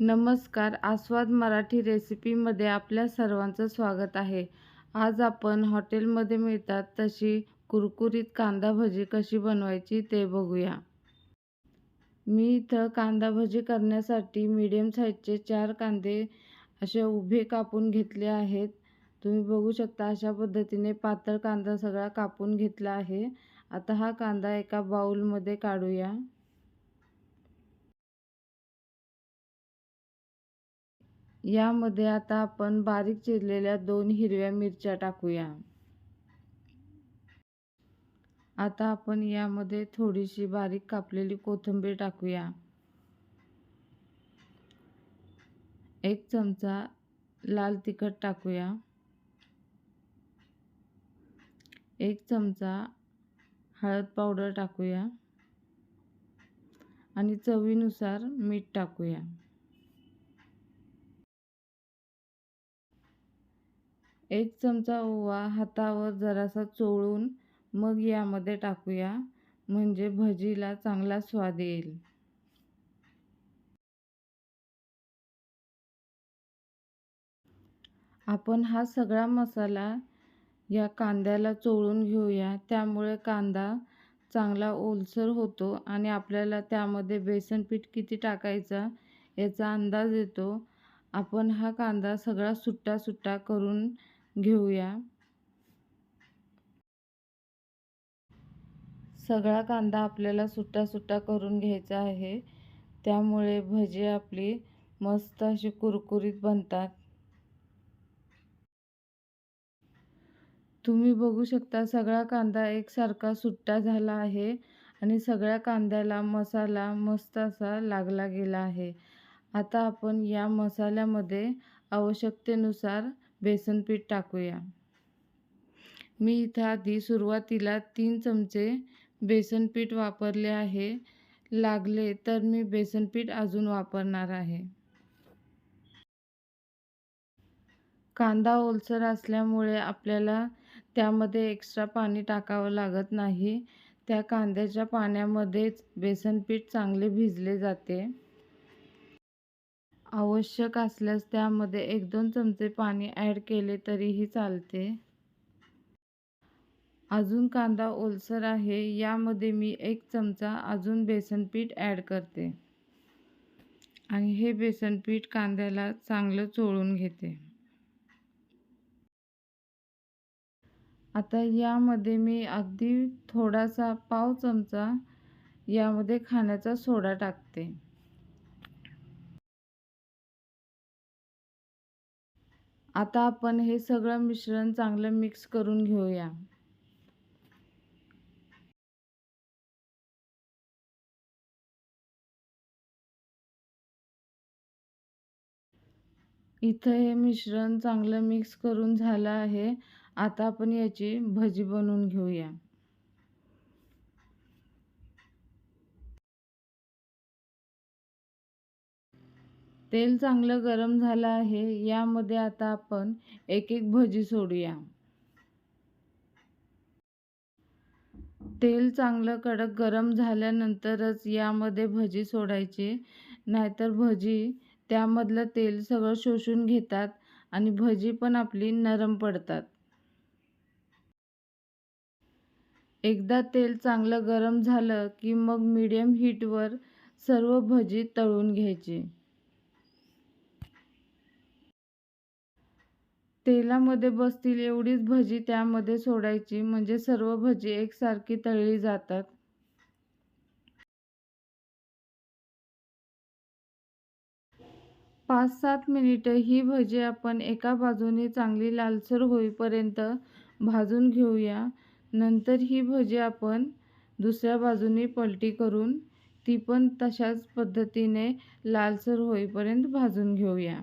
नमस्कार. आस्वाद मराठी रेसिपीमध्ये आपल्या सर्वांचं स्वागत आहे. आज आपण हॉटेलमध्ये मिळतात तशी कुरकुरीत कांदा भजी कशी बनवायची ते बघूया. मी इथं कांदा भजी करण्यासाठी मीडियम साईजचे चार कांदे असे उभे कापून घेतले आहेत. तुम्ही बघू शकता अशा पद्धतीने पातळ कांदा सगळा कापून घेतला आहे. आता हा कांदा एका बाऊलमध्ये काढूया. यामध्ये आता आपण बारीक चिरलेल्या दोन हिरव्या मिरच्या टाकूया. आता आपण यामध्ये थोडीशी बारीक कापलेली कोथिंबीर टाकूया. एक चमचा लाल तिखट टाकूया. एक चमचा हळद पावडर टाकूया. आणि चवीनुसार मीठ टाकूया. एक चमचा ओवा हातावर जरासा चोळून मग यामध्ये टाकूया. म्हणजे भजीला चांगला स्वाद येईल. आपण हा सगळा मसाला या कांद्याला चोळून घेऊया. त्यामुळे कांदा चांगला ओलसर होतो आणि आपल्याला त्यामध्ये बेसन पीठ किती टाकायचा याचा अंदाज येतो. आपण हा कांदा सगळा सुट्टा सुट्टा करून घेऊया. सगळा कांदा आपल्याला सुट्टा सुट्टा करून घ्यायचा आहे. त्यामुळे भजी आपली मस्त अशी कुरकुरीत बनतात. तुम्ही बघू शकता सगळा कांदा एकसारखा सुट्टा झाला आहे आणि सगळ्या कांद्याला मसाला मस्त असा लागला गेला आहे. आता आपण या मसाल्यामध्ये आवश्यकतेनुसार बेसन पीठ टाकूया. मी इथं आधी सुरुवातीला तीन चमचे बेसन पीठ वापरले आहे. लागले तर मी बेसन पीठ अजून वापरणार आहे. कांदा ओलसर असल्यामुळे आपल्याला त्यामध्ये एक्स्ट्रा पाणी टाकावं लागत नाही. त्या कांद्याच्या पाण्यामध्येच बेसन पीठ चांगले भिजले जाते. आवश्यक असल्यास त्यामध्ये एक दोन चमचे पाणी ॲड केले तरीही चालते. अजून कांदा ओलसर आहे. यामध्ये मी एक चमचा अजून बेसन पीठ ॲड करते. आणि हे बेसन पीठ कांद्याला चांगलं चोळून घेते. आता यामध्ये मी अगदी थोडासा पाव चमचा यामध्ये खाण्याचा सोडा टाकते. आता आपण हे सगळं मिश्रण चांगलं मिक्स करून घेऊया. इथं हे मिश्रण चांगलं मिक्स करून झालं आहे. आता आपण याची भजी बनवून घेऊया. तेल चांगलं गरम झालं आहे यामध्ये आता आपण एक एक भजी सोडूया. तेल चांगलं कडक गरम झाल्यानंतरच यामध्ये भजी सोडायची. नाहीतर भजी त्यामधलं तेल सगळं शोषून घेतात आणि भजी पण आपली नरम पडतात. एकदा तेल चांगलं गरम झालं की मग मीडियम हीटवर सर्व भजी तळून घ्यायची. तेलामध्ये बसतील एवढीच भजी त्यामध्ये सोडायची म्हणजे सर्व भजी एकसारखी तळली जातात. पाच सात मिनिटं ही भजी आपण एका बाजूने चांगली लालसर होईपर्यंत भाजून घेऊया. नंतर ही भजी आपण दुसऱ्या बाजूने पलटी करून ती पण तशाच पद्धतीने लालसर होईपर्यंत भाजून घेऊया.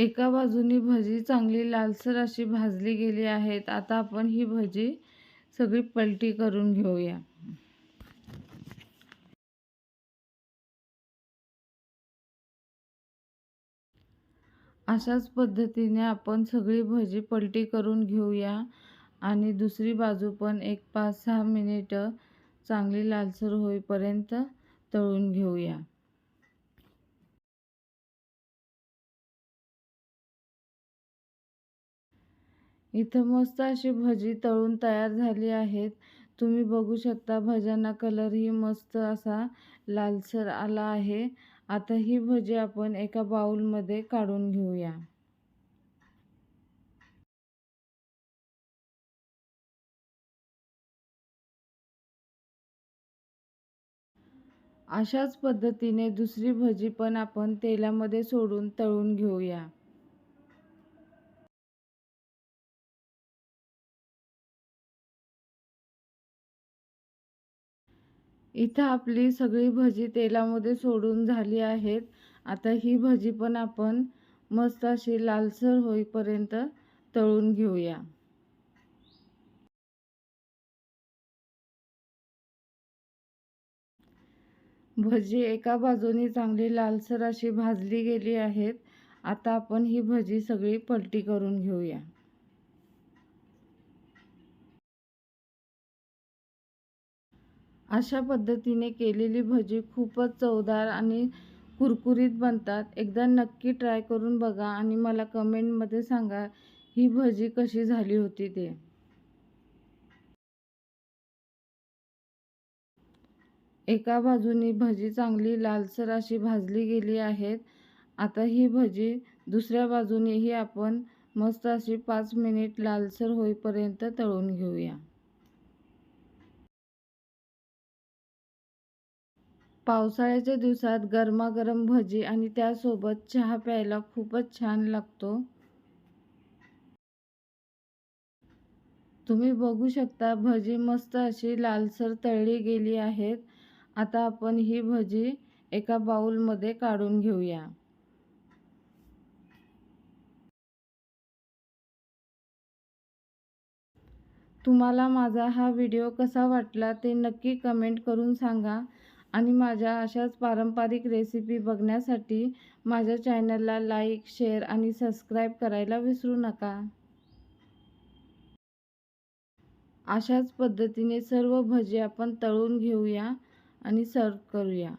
एका बाजूनी भजी चांगली लालसर अशी भाजली गेली आहेत. आता आपण ही भजी सगळी पलटी करून घेऊया. अशाच पद्धतीने आपण सगळी भजी पलटी करून घेऊया आणि दुसरी बाजू पण एक पाच सहा मिनिटं चांगली लालसर होईपर्यंत तळून घेऊया. इथं मस्त अशी भजी तळून तयार झाली आहेत. तुम्ही बघू शकता भज्यांना कलरही मस्त असा लालसर आला आहे. आता ही भजी आपण एका बाऊलमध्ये काढून घेऊया. अशाच पद्धतीने दुसरी भजी पण आपण तेलामध्ये सोडून तळून घेऊया. इथं आपली सगळी भजी तेलामध्ये सोडून झाली आहेत. आता ही भजी पण आपण मस्त अशी लालसर होईपर्यंत तळून घेऊया. भजी एका बाजूने चांगली लालसर अशी भाजली गेली आहेत. आता आपण ही भजी सगळी पलटी करून घेऊया. अशा पद्धतीने केलेली भजी खूपच चवदार आणि कुरकुरीत बनतात. एकदा नक्की ट्राय करून बघा आणि मला कमेंटमध्ये सांगा ही भजी कशी झाली होती ते. एका बाजूनी भजी चांगली लालसर अशी भाजली गेली आहेत. आता ही भजी दुसऱ्या बाजूनेही आपण मस्त अशी पाच मिनिट लालसर होईपर्यंत तळून घेऊया. पावसाळ्याच्या दिवसात गरमागरम भजी आणि त्यासोबत चहा प्यायला खूपच छान लागतो. तुम्ही बघू शकता भजी मस्त अशी लालसर तळली गेली आहेत. आता आपण ही भजी एका बाऊलमध्ये काढून घेऊया. तुम्हाला माझा हा व्हिडिओ कसा वाटला ते नक्की कमेंट करून सांगा. आणि माझ्या अशाच पारंपरिक रेसिपी बघण्यासाठी माझ्या चॅनलला लाईक शेअर आणि सबस्क्राईब करायला विसरू नका. अशाच पद्धतीने सर्व भजी आपण तळून घेऊया आणि सर्व करूया.